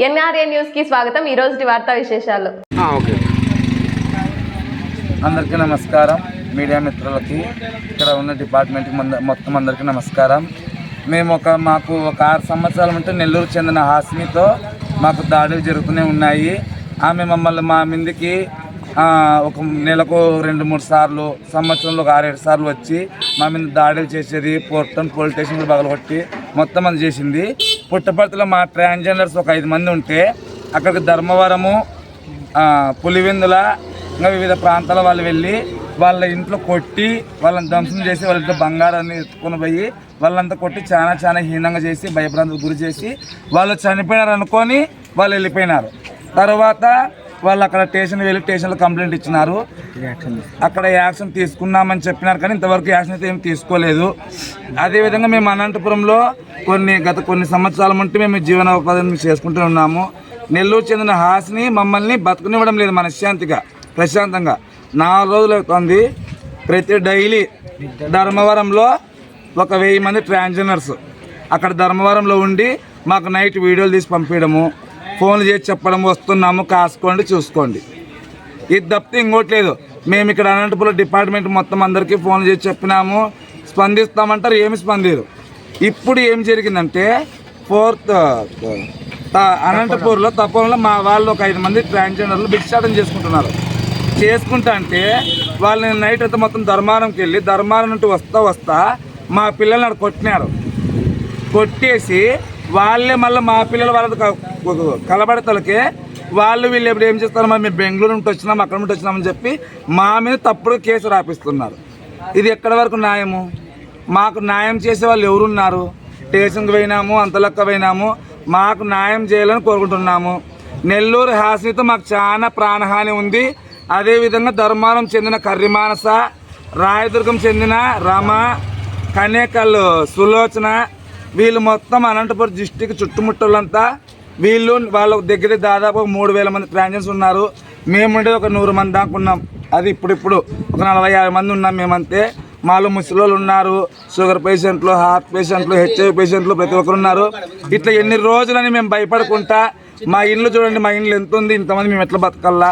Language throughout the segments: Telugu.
ఎన్ఆర్ఏ న్యూస్కి స్వాగతం. ఈ రోజు వార్తా విశేషాలు. ఓకే. అందరికీ నమస్కారం. మీడియా మిత్రులకి ఇక్కడ ఉన్న డిపార్ట్మెంట్కి మంద- మొత్తం అందరికీ నమస్కారం. మేము ఒక మాకు ఒక ఆరు సంవత్సరాల నుండి నెల్లూరు చెందిన హాస్నితో మాకు దాడులు జరుగుతూనే ఉన్నాయి. ఆమె మమ్మల్ని మా మీదకి ఆ, ఒక నెలకు రెండు మూడు సార్లు సంవత్సరంలో ఒక ఆరేడు సార్లు వచ్చి మా మీద దాడులు చేసేది పొట్టం పోలీస్ స్టేషన్ పగలగొట్టి మొత్తం అది చేసింది. పుట్టపర్తిలో మా ట్రాన్స్జెండర్స్ ఒక ఐదు మంది ఉంటే అక్కడికి ధర్మవరము పులివెందుల ఇంకా వివిధ ప్రాంతాల వాళ్ళు వెళ్ళి వాళ్ళ ఇంట్లో కొట్టి వాళ్ళని ధ్వంసం చేసి వాళ్ళ ఇంట్లో బంగారాన్ని ఎత్తుకొని పోయి వాళ్ళంతా కొట్టి చాలా చాలా హీనంగా చేసి భయభ్రాంతులకు గురి చేసి వాళ్ళు చనిపోయినారు అనుకొని వాళ్ళు వెళ్ళిపోయినారు. తర్వాత వాళ్ళు అక్కడ స్టేషన్ వెళ్ళి స్టేషన్లో కంప్లైంట్ ఇచ్చినారు. అక్కడ యాక్షన్ తీసుకున్నామని చెప్పినారు కానీ ఇంతవరకు యాక్షన్ అయితే ఏం తీసుకోలేదు. అదేవిధంగా మేము అనంతపురంలో కొన్ని గత కొన్ని సంవత్సరాల నుండి మేము జీవనోపాధిని చేసుకుంటూ ఉన్నాము. నెల్లూరు చెందిన హాస్ని మమ్మల్ని బతుకునివ్వడం లేదు మనశ్శాంతిగా ప్రశాంతంగా. నాలుగు రోజులు అవుతుంది. ప్రతి డైలీ ధర్మవరంలో ఒక వెయ్యి మంది ట్రాన్స్జెండర్స్ అక్కడ ధర్మవరంలో ఉండి మాకు నైట్ వీడియోలు తీసి పంపించడము. ఫోన్లు చేసి చెప్పడం వస్తున్నాము కాసుకోండి చూసుకోండి. ఇది తప్పితే ఇంకోటి లేదు. మేము ఇక్కడ అనంతపురం డిపార్ట్మెంట్ మొత్తం అందరికీ ఫోన్ చేసి చెప్పినాము. స్పందిస్తామంటారు ఏమి స్పందిరు ఇప్పుడు ఏం జరిగిందంటే ఫోర్త్ అనంతపూర్లో తప్పంలో మా వాళ్ళు ఒక ఐదు మంది ట్రాన్స్జెండర్లు భిక్షాటం చేసుకుంటున్నారు. చేసుకుంటా అంటే వాళ్ళని నైట్ అయితే మొత్తం ధర్మారంకి వెళ్ళి ధర్మారం నుండి వస్తా వస్తా మా పిల్లల్ని అక్కడ కొట్టినారు. కొట్టేసి వాళ్ళే మళ్ళీ మా పిల్లలు వాళ్ళ కలబడతలకే వాళ్ళు వీళ్ళు ఎప్పుడు ఏం చేస్తారు మరి మేము బెంగళూరు నుండి వచ్చినాం అక్కడ నుండి వచ్చినామని చెప్పి మా మీద తప్పుడు కేసు రాపిస్తున్నారు. ఇది ఎక్కడి వరకు న్యాయము? మాకు న్యాయం చేసే వాళ్ళు ఎవరున్నారు? స్టేషన్కి పోయినాము అంతలక్క పోయినాము మాకు న్యాయం చేయాలని కోరుకుంటున్నాము. నెల్లూరు హాస్నితో మాకు చాలా ప్రాణహాని ఉంది. అదేవిధంగా ధర్మారం చెందిన కర్రిమానస రాయదుర్గం చెందిన రమ కనేకల్ సులోచన వీళ్ళు మొత్తం అనంతపురం డిస్టిక్ చుట్టుముట్టలంతా వీళ్ళు వాళ్ళ దగ్గర దాదాపు మూడు వేల మంది ట్రాన్జన్స్ ఉన్నారు. మేముండే ఒక నూరు మంది దాకా ఉన్నాం. అది ఇప్పుడిప్పుడు ఒక నలభై యాభై మంది ఉన్నాం మేమంతే. మాలో ముసలోళ్ళు ఉన్నారు. షుగర్ పేషెంట్లు హార్ట్ పేషెంట్లు హెచ్ఐవి పేషెంట్లు ప్రతి ఒక్కరు ఉన్నారు. ఇట్లా ఎన్ని రోజులని మేము భయపడకుండా మా ఇల్లు చూడండి మా ఇల్లు ఎంత ఉంది ఇంతమంది మేము ఎట్లా బతకల్లా?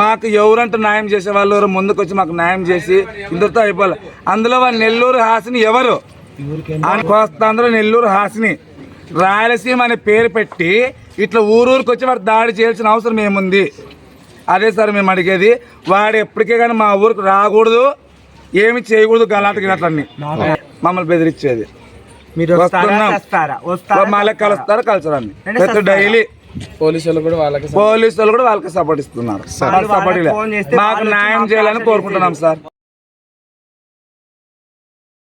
మాకు ఎవరంటే న్యాయం చేసే వాళ్ళు ఎవరు ముందుకు వచ్చి మాకు న్యాయం చేసి ఇంతటితో అయిపోవాలి అందులో వాళ్ళు నెల్లూరు హాసిని ఎవరు? కోస్తాంధ్ర నెల్లూరు హాసిని. రాయలసీమ అనే పేరు పెట్టి ఇట్లా ఊరూరికి వచ్చి వాడు దాడి చేయాల్సిన అవసరం ఏముంది? అదే సార్ మేము అడిగేది వాడు ఎప్పటికే కానీ మా ఊరికి రాకూడదు ఏమి చేయకూడదు గలాట గిలాటన్ని మమ్మల్ని బెదిరించేది. మళ్ళీ కలుస్తారు కలుసరాన్ని ప్రతి డైలీ పోలీసులు కూడా వాళ్ళకి పోలీసు వాళ్ళు కూడా వాళ్ళకి సపోర్ట్ ఇస్తున్నారు. మాకు న్యాయం చేయాలని కోరుకుంటున్నాం సార్.